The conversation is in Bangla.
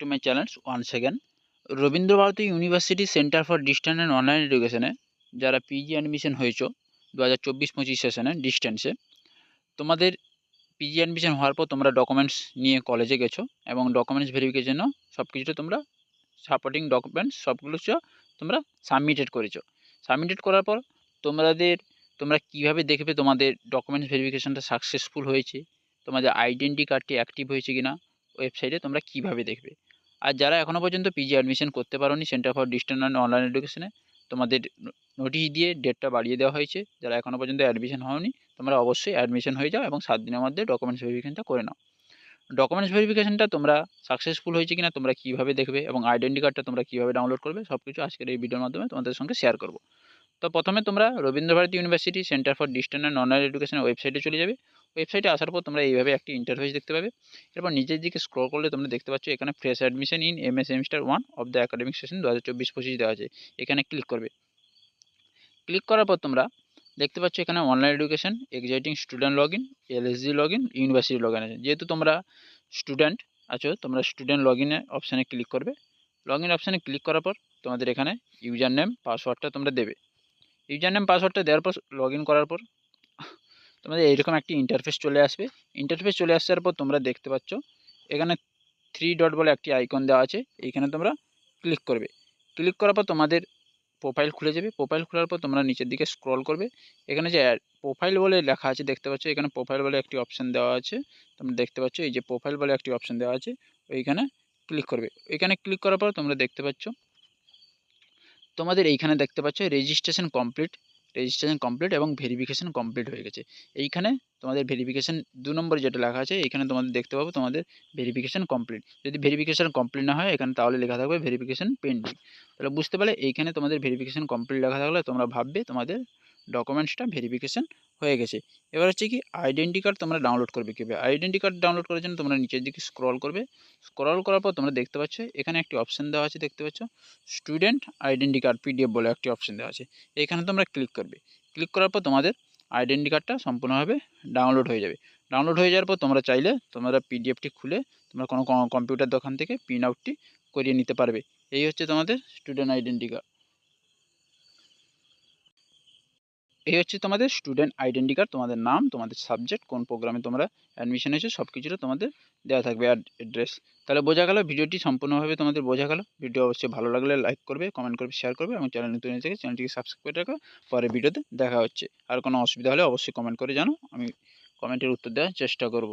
to my channel once again. Rabindra Bharati university centre for distance and online এডুকেশনে যারা পিজি অ্যাডমিশন হয়েছো দু হাজার চব্বিশ পঁচিশ সেশনে ডিস্টেন্সে তোমাদের পিজি অ্যাডমিশন হওয়ার পর তোমরা ডকুমেন্টস নিয়ে কলেজে গেছো এবং ডকুমেন্টস ভেরিফিকেশনও সব কিছুটা তোমরা সাপোর্টিং ডকুমেন্টস সবগুলো তোমরা সাবমিটেড করেছ। সাবমিটেড করার পর তোমাদের, তোমরা কীভাবে দেখবে তোমাদের ডকুমেন্টস ভেরিফিকেশনটা সাকসেসফুল হয়েছে, তোমাদের আইডেন্টি কার্ডটি অ্যাক্টিভ হয়েছে কি না ওয়েবসাইটে তোমরা কীভাবে দেখবে? আর যারা এখনও পর্যন্ত পিজি অ্যাডমিশন করতে পারোনি centre for distance and online এডুকেশনে তোমাদের নোটিশ দিয়ে ডেটটা বাড়িয়ে দেওয়া হয়েছে। যারা এখনও পর্যন্ত অ্যাডমিশন হওনি তোমরা অবশ্যই অ্যাডমিশন হয়ে যাও এবং সাত দিনের মধ্যে ডকুমেন্টস ভেরিফিকেশনটা করে নাও। ডকুমেন্টস ভেরিফিকেশনটা তোমরা সাকসেসফুল হয়েছে কিনা, তোমরা কীভাবে দেখবে এবং আইডেন্টি কার্ডটা তোমরা কীভাবে ডাউনলোড করবে সব কিছু আজকের এই ভিডিওর মাধ্যমে তোমাদের সঙ্গে শেয়ার করব। তো প্রথমে তোমরা Rabindra Bharati university centre for distance and online এডুকেশনের ওয়েবসাইটে চলে যাবে। ওয়েবসাইটে আসার পর তোমরা এইভাবে একটি ইন্টারফেস দেখতে পাবে। এরপর নিচের দিকে স্ক্রল করলে তোমরা দেখতে পাচ্ছ এখানে fresh admission in M S semester one of the academic session দু হাজার চব্বিশ পঁচিশ দেওয়া আছে। এখানে ক্লিক করবে। ক্লিক করার পর তোমরা দেখতে পাচ্ছ এখানে online education existing student log in LSG log in university log in আছে। যেহেতু তোমরা স্টুডেন্ট আছো, তোমরা স্টুডেন্ট লগ ইনে অপশানে ক্লিক করবে। লগ ইন অপশানে ক্লিক করার পর তোমাদের এখানে ইউজার নেম পাসওয়ার্ডটা তোমরা দেবে। ইউজার নেম পাসওয়ার্ডটা দেওয়ার পর লগ ইন করার পর তোমাদের এইরকম একটি ইন্টারফেস চলে আসবে। ইন্টারফেস চলে আসার পর তোমরা দেখতে পাচ্ছ, এখানে থ্রি ডট বলে একটি আইকন দেওয়া আছে। এইখানে তোমরা ক্লিক করবে। ক্লিক করার পর তোমাদের প্রোফাইল খুলে যাবে। প্রোফাইল খোলার পর তোমরা নিচের দিকে স্ক্রল করবে। এখানে যে প্রোফাইল বলে লেখা আছে, দেখতে পাচ্ছ, এখানে প্রোফাইল বলে একটি অপশান দেওয়া আছে। তোমরা দেখতে পাচ্ছ, এই যে প্রোফাইল বলে একটি অপশান দেওয়া আছে, ওইখানে ক্লিক করবে। এখানে ক্লিক করার পর তোমরা দেখতে পাচ্ছ, তোমাদের এইখানে দেখতে পাচ্ছ রেজিস্ট্রেশন কমপ্লিট রেজিস্ট্রেশন কমপ্লিট এবং ভেরিফিকেশান কমপ্লিট হয়ে গেছে। এইখানে তোমাদের ভেরিফিকেশান দু নম্বর যেটা লেখা আছে এখানে তোমাদের দেখতে পাবো তোমাদের ভেরিফিকেশান কমপ্লিট যদি ভেরিফিকেশান কমপ্লিট না হয়, এখানে তাহলে লেখা থাকবে ভেরিফিকেশান পেন্ডিং তাহলে বুঝতে পারলে এইখানে তোমাদের ভেরিফিকেশান কমপ্লিট লেখা থাকলে তোমরা ভাববে তোমাদের ডকুমেন্টসটা ভেরিফিকেশান হয়ে গেছে। এবার হচ্ছে কি আইডেন্টি কার্ড তোমরা ডাউনলোড করবে কীভাবে? আইডেন্টি কার্ড ডাউনলোড করার জন্য তোমরা নিচের দিকে স্ক্রল করবে। স্ক্রল করার পর তোমরা দেখতে পাচ্ছ, এখানে একটি অপশান দেওয়া আছে দেখতে পাচ্ছ। স্টুডেন্ট আইডেন্টি কার্ড পিডিএফ বলে একটি অপশান দেওয়া আছে। এখানে তোমরা ক্লিক করবে। ক্লিক করার পর তোমাদের আইডেন্টি কার্ডটা সম্পূর্ণভাবে ডাউনলোড হয়ে যাবে। ডাউনলোড হয়ে যাওয়ার পর তোমরা চাইলে তোমরা পিডিএফটি খুলে তোমরা কোনো কম্পিউটার দোকান থেকে প্রিন্ট আউটটি করিয়ে নিতে পারবে। এই হচ্ছে তোমাদের স্টুডেন্ট আইডেন্টি কার্ড এই হচ্ছে তোমাদের স্টুডেন্ট আইডেন্টি কার্ড তোমাদের নাম, তোমাদের সাবজেক্ট কোন প্রোগ্রামে তোমরা অ্যাডমিশন হয়েছে সব কিছুটা তোমাদের দেওয়া থাকবে অ্যাড্রেস তাহলে বোঝা গেল, ভিডিওটি সম্পূর্ণভাবে তোমাদের বোঝা গেল। ভিডিও অবশ্যই ভালো লাগলে লাইক করবে কমেন্ট করবে শেয়ার করবে এবং চ্যানেল নতুন থেকে চ্যানেলটিকে সাবস্ক্রাইব করে রাখো। পরে ভিডিওতে দেখা হচ্ছে। আর কোনো অসুবিধা হলে অবশ্যই কমেন্ট করে জানো, আমি কমেন্টের উত্তর দেওয়ার চেষ্টা করব।